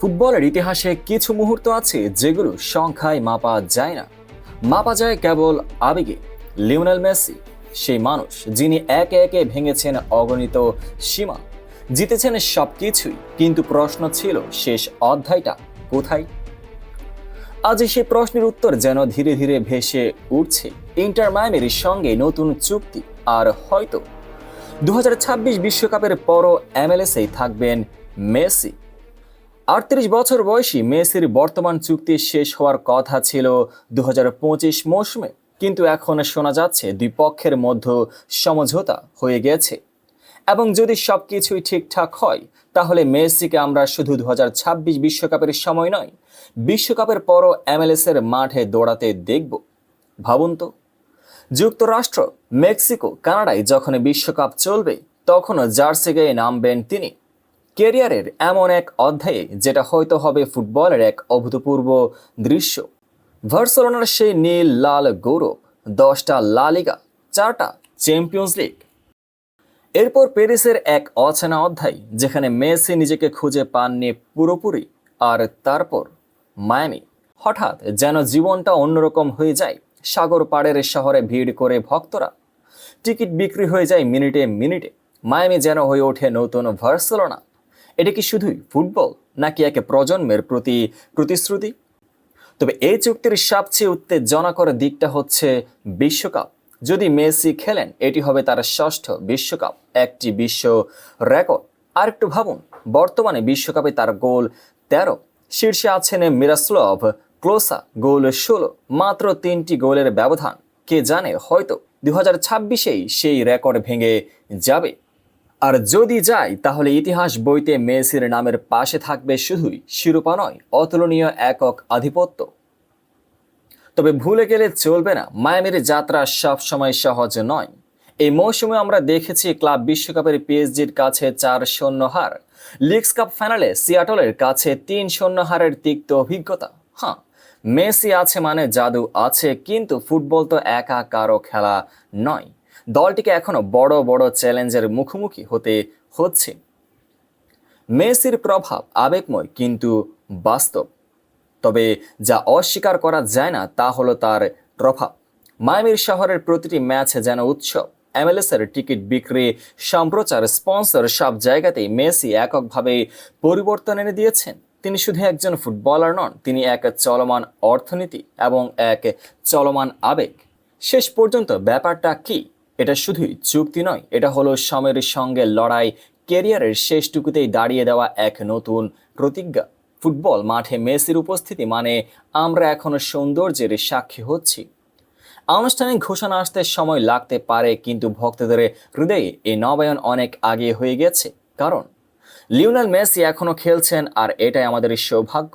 ফুটবলের ইতিহাসে কিছু মুহূর্ত আছে যেগুলো সংখ্যায় মাপা যায় না। মাপা যায় কেবল আবেগে। লিওনেল মেসি, সেই মানুষ যিনি একে একে ভেঙেছেন অগণিত সীমা। জিতেছেন সব কিছুই কিন্তু প্রশ্ন ছিল শেষ অধ্যায়টা কোথায়? আজ সেই প্রশ্নের উত্তর যেন ধীরে ধীরে ভেসে উঠছে। ইন্টার মায়ামির সঙ্গে নতুন চুক্তি, আর হয়তো। দু বিশ্বকাপের পরও এমএলএসেই থাকবেন মেসি। আটত্রিশ বছর বয়সী মেসির বর্তমান চুক্তি শেষ হওয়ার কথা ছিল দু হাজার পঁচিশ মৌসুমে। কিন্তু এখন শোনা যাচ্ছে দুই পক্ষের মধ্যে সমঝোতা হয়ে গেছে। এবং যদি সব কিছুই ঠিকঠাক হয়, তাহলে মেসিকে আমরা শুধু দু বিশ্বকাপের সময় নয়, বিশ্বকাপের পরও এমএলএস এর মাঠে দৌড়াতে দেখব। ভাবুন তো, যুক্তরাষ্ট্র, মেক্সিকো, কানাডায় যখন বিশ্বকাপ চলবে, তখনও জার্সি গায়ে নামবেন তিনি। কেরিয়ারের এমন এক অধ্যায়ে যেটা হয়তো হবে ফুটবলের এক অভূতপূর্ব দৃশ্য। ভার্সেলোনার সেই নীল, লাল গৌরব, দশটা লা লিগা, চারটা চ্যাম্পিয়ন্স লিগ। এরপর প্যারিসের এক অচেনা অধ্যায়, যেখানে মেসি নিজেকে খুঁজে পাননি পুরোপুরি, আর তারপর মায়ামি হঠাৎ যেন জীবনটা অন্যরকম হয়ে যায়, সাগর পাড়ের শহরে ভিড় করে ভক্তরা। টিকিট বিক্রি হয়ে যায় মিনিটে মিনিটে, মায়ামি যেন হয়ে ওঠে নতুন ভার্সেলোনা এটা কি শুধুই ফুটবল, নাকি একে প্রজন্মের প্রতি প্রতিশ্রুতি? তবে এই চুক্তির সবচেয়ে উত্তেজনাকর দিকটা হচ্ছে বিশ্বকাপ। যদি মেসি খেলেন, এটি হবে তার ষষ্ঠ বিশ্বকাপ, একটি বিশ্ব রেকর্ড। আর একটু ভাবুন, বর্তমানে বিশ্বকাপে তার গোল তেরো, শীর্ষে আছেন মিরাসলভ ক্লোসা, গোল ষোলো, মাত্র তিনটি গোলের ব্যবধান। কে জানে হয়তো দু হাজার সেই রেকর্ড ভেঙে যাবে। আর যদি যায় তাহলে ইতিহাস বইতে মেসির নামের পাশে থাকবে শুধুই শিরোপা নয়, অতুলনীয় একক আধিপত্য। তবে ভুলে গেলে চলবে না, মায়ামির যাত্রা সবসময় সহজ নয়। এই মৌসুমে আমরা দেখেছি ক্লাব বিশ্বকাপের পিএসজির কাছে চার শূন্য হার, লিগস কাপ ফাইনালে সিয়াটলের কাছে তিন শূন্য হারের তিক্ত অভিজ্ঞতা। হ্যাঁ মেসি আছে মানে জাদু আছে, কিন্তু ফুটবল তো একা কারও খেলা নয়। দলটিকে এখনও বড় বড় চ্যালেঞ্জের মুখোমুখি হতে হচ্ছে। মেসির প্রভাব আবেগময়, কিন্তু বাস্তব। তবে যা অস্বীকার করা যায় না, তা হলো তার প্রভাব। মায়ামির শহরের প্রতিটি ম্যাচ যেন উৎসব। এমএলএসের টিকিট বিক্রি, সম্প্রচার, স্পন্সর, সব জায়গাতেই মেসি এককভাবে পরিবর্তন এনে দিয়েছেন। তিনি শুধু একজন ফুটবলার নন, তিনি এক চলমান অর্থনীতি এবং এক চলমান আবেগ। শেষ পর্যন্ত ব্যাপারটা কি? এটা শুধুই চুক্তি নয়, এটা হলো সময়ের সঙ্গে লড়াই কেরিয়ারের শেষটুকুতেই দাঁড়িয়ে দেওয়া এক নতুন প্রতিজ্ঞা। ফুটবল মাঠে মেসির উপস্থিতি মানে আমরা এখনও সৌন্দর্যের সাক্ষী হচ্ছি। আনুষ্ঠানিক ঘোষণা আসতে সময় লাগতে পারে, কিন্তু ভক্তদের হৃদয়ে এই নবায়ন অনেক আগে হয়ে গেছে। কারণ, লিওনাল মেসি এখনও খেলছেন আর এটাই আমাদের সৌভাগ্য।